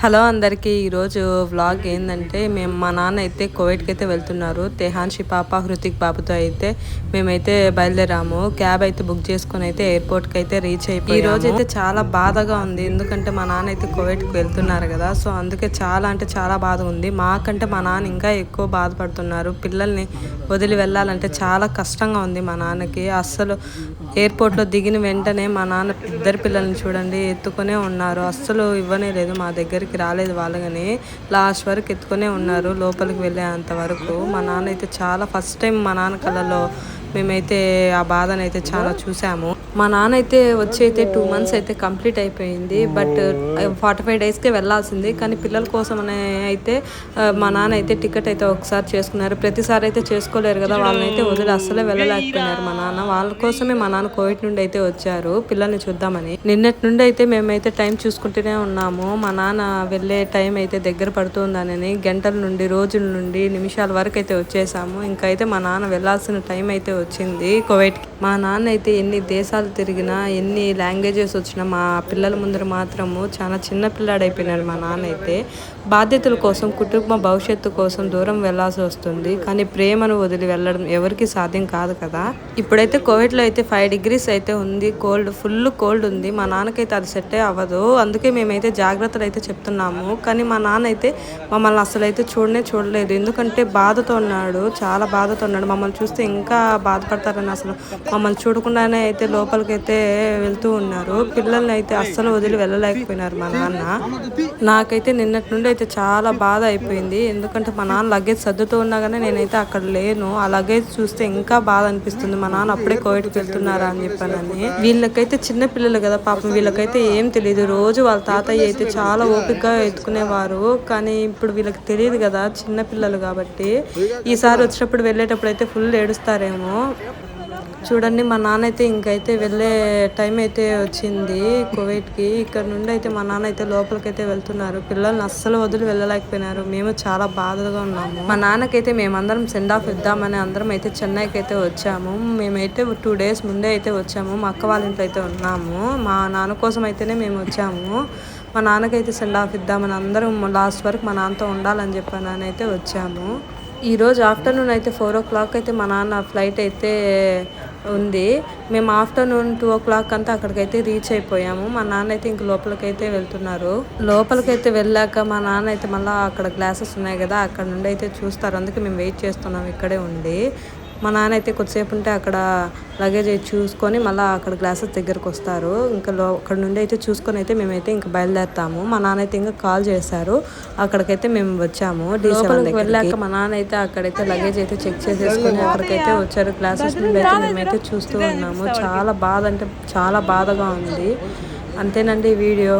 Hello అందరికీ ఈరోజు vlog ఏంటంటే మేము మా నాన్న అయితే కోవిడ్కి అయితే వెళ్తున్నారు. తెహాన్షి పాప హృతిక్ బాబుతో అయితే మేమైతే బయలుదేరాము. క్యాబ్ అయితే బుక్ చేసుకుని అయితే ఎయిర్పోర్ట్కి అయితే రీచ్ అయిపోయి ఈ రోజు అయితే చాలా బాధగా ఉంది. ఎందుకంటే మా నాన్న అయితే కోవిడ్కి వెళ్తున్నారు కదా. సో అందుకే చాలా అంటే చాలా బాధ ఉంది. మాకంటే మా నాన్న ఇంకా ఎక్కువ బాధపడుతున్నారు. పిల్లల్ని వదిలి వెళ్ళాలంటే చాలా కష్టంగా ఉంది మా నాన్నకి. అస్సలు ఎయిర్పోర్ట్లో దిగిన వెంటనే మా నాన్న ఇద్దరు పిల్లల్ని చూడండి ఎత్తుకునే ఉన్నారు. అస్సలు ఇవ్వనే లేదు మా దగ్గర దగ్గరికి రాలేదు వాళ్ళు కానీ లాస్ట్ వరకు ఎత్తుకునే ఉన్నారు. లోపలికి వెళ్ళేంత వరకు. మా నాన్న అయితే చాలా ఫస్ట్ టైం మా నాన్న కళ్ళలో మేమైతే ఆ బాధను అయితే చాలా చూసాము. మా నాన్న అయితే వచ్చి అయితే టూ మంత్స్ అయితే కంప్లీట్ అయిపోయింది బట్ ఫార్టీ ఫైవ్ డేస్కే వెళ్ళాల్సింది. కానీ పిల్లల కోసం అనే అయితే ఆ, మా నాన్న అయితే టికెట్ అయితే ఒకసారి చేసుకున్నారు. ప్రతిసారి అయితే చేసుకోలేరు కదా. వాళ్ళని అయితే వదిలి అస్సలే వెళ్ళలేకపోయినారు మా నాన్న. వాళ్ళ కోసమే మా నాన్న కోవిడ్ నుండి అయితే వచ్చారు. పిల్లల్ని చూద్దామని. నిన్నటి నుండి అయితే మేమైతే టైం చూసుకుంటూనే ఉన్నాము. మా నాన్న వెళ్ళే టైం అయితే దగ్గర పడుతుందని గంటల నుండి రోజుల నుండి నిమిషాల వరకు అయితే వచ్చేసాము. ఇంకైతే మా నాన్న వెళ్ళాల్సిన టైం అయితే వచ్చింది కోవిడ్కి మా నాన్న అయితే ఎన్ని దేశాలు తిరిగినా ఎన్ని లాంగ్వేజెస్ వచ్చినా మా పిల్లల ముందర మాత్రము చాలా చిన్న పిల్లాడైపోయినాడు మా నాన్న అయితే బాధ్యతల కోసం కుటుంబ భవిష్యత్తు కోసం దూరం వెళ్ళాల్సి వస్తుంది. కానీ ప్రేమను వదిలి వెళ్ళడం ఎవరికి సాధ్యం కాదు కదా. ఇప్పుడైతే కోవిడ్లో అయితే ఫైవ్ డిగ్రీస్ అయితే ఉంది. కోల్డ్ ఫుల్ కోల్డ్ ఉంది. మా నాన్నకైతే అది సెట్ అవ్వదు. అందుకే మేమైతే జాగ్రత్తలు అయితే చెప్తున్నాము. కానీ మా నాన్న అయితే మమ్మల్ని అసలు అయితే చూడనే చూడలేదు. ఎందుకంటే బాధతో ఉన్నాడు. చాలా బాధతో ఉన్నాడు. మమ్మల్ని చూస్తే ఇంకా బాధపడతారని అసలు మమ్మల్ని చూడకుండానే అయితే లోపలికి అయితే వెళ్తూ ఉన్నారు. పిల్లల్ని అయితే అస్సలు వదిలి వెళ్ళలేకపోయినారు మా నాన్న. నాకైతే నిన్నటి నుండి అయితే చాలా బాధ అయిపోయింది. ఎందుకంటే మా నాన్న లగేజ్ సర్దుతూ కానీ నేనైతే అక్కడ లేను. ఆ లగేజ్ చూస్తే ఇంకా బాధ అనిపిస్తుంది. మా నాన్న అప్పుడే కోవిడ్కి వెళ్తున్నారా అని చెప్పానని. వీళ్ళకైతే చిన్న పిల్లలు కదా పాపం. వీళ్ళకైతే ఏం తెలియదు రోజు వాళ్ళ తాతయ్య అయితే చాలా ఓపికగా ఎత్తుకునేవారు. కానీ ఇప్పుడు వీళ్ళకి తెలియదు కదా చిన్న పిల్లలు కాబట్టి. ఈసారి వచ్చినప్పుడు వెళ్ళేటప్పుడు అయితే ఫుల్ ఏడుస్తారేమో. చూ చూడండి మా నాన్న అయితే ఇంకైతే వెళ్ళే టైం అయితే వచ్చింది కువైట్కి ఇక్కడ నుండి అయితే మా నాన్న అయితే లోపలికైతే వెళ్తున్నారు. పిల్లల్ని అస్సలు వదిలి వెళ్ళలేకపోయినారు. మేము చాలా బాధగా ఉన్నాము. మా నాన్నకైతే మేమందరం సెండ్ ఆఫ్ ఇద్దామని అందరం అయితే చెన్నైకి అయితే వచ్చాము. మేమైతే టూ డేస్ ముందే అయితే వచ్చాము. మా అక్క వాళ్ళ ఇంట్లో అయితే ఉన్నాము. మా నాన్న కోసం అయితేనే మేము వచ్చాము. మా నాన్నకైతే సెండ్ ఆఫ్ ఇద్దామని అందరం లాస్ట్ వరకు మా నాన్నతో ఉండాలని చెప్పాను అయితే వచ్చాము. ఈరోజు ఆఫ్టర్నూన్ అయితే ఫోర్ ఓ క్లాక్ అయితే మా నాన్న ఫ్లైట్ అయితే ఉంది. మేము ఆఫ్టర్నూన్ టూ ఓ క్లాక్ అంతా అక్కడికైతే రీచ్ అయిపోయాము. మా నాన్న అయితే ఇంక లోపలికైతే వెళ్తున్నారు. లోపలికైతే వెళ్ళాక మా నాన్న అయితే మళ్ళీ అక్కడ గ్లాసెస్ ఉన్నాయి కదా అక్కడ నుండి అయితే చూస్తారు. అందుకే మేము వెయిట్ చేస్తున్నాం ఇక్కడే ఉండి. మా నాన్న అయితే కొద్దిసేపు ఉంటే అక్కడ లగేజ్ అయితే చూసుకొని మళ్ళీ అక్కడ గ్లాసెస్ దగ్గరకు వస్తారు. ఇంకా లో అక్కడ నుండి అయితే చూసుకొని అయితే మేమైతే ఇంకా బయలుదేరుతాము. మా నాన్న అయితే ఇంకా కాల్ చేశారు. అక్కడికైతే మేము వచ్చాము. లోపలికి వెళ్ళాక మా నాన్న అయితే అక్కడైతే లగేజ్ అయితే చెక్ చేసేసుకొని అక్కడికైతే వచ్చారు. గ్లాసెస్ నుండి అయితే మేమైతే చూస్తూ ఉన్నాము. చాలా బాధ అంటే చాలా బాధగా ఉంది. అంతేనండి ఈ వీడియో.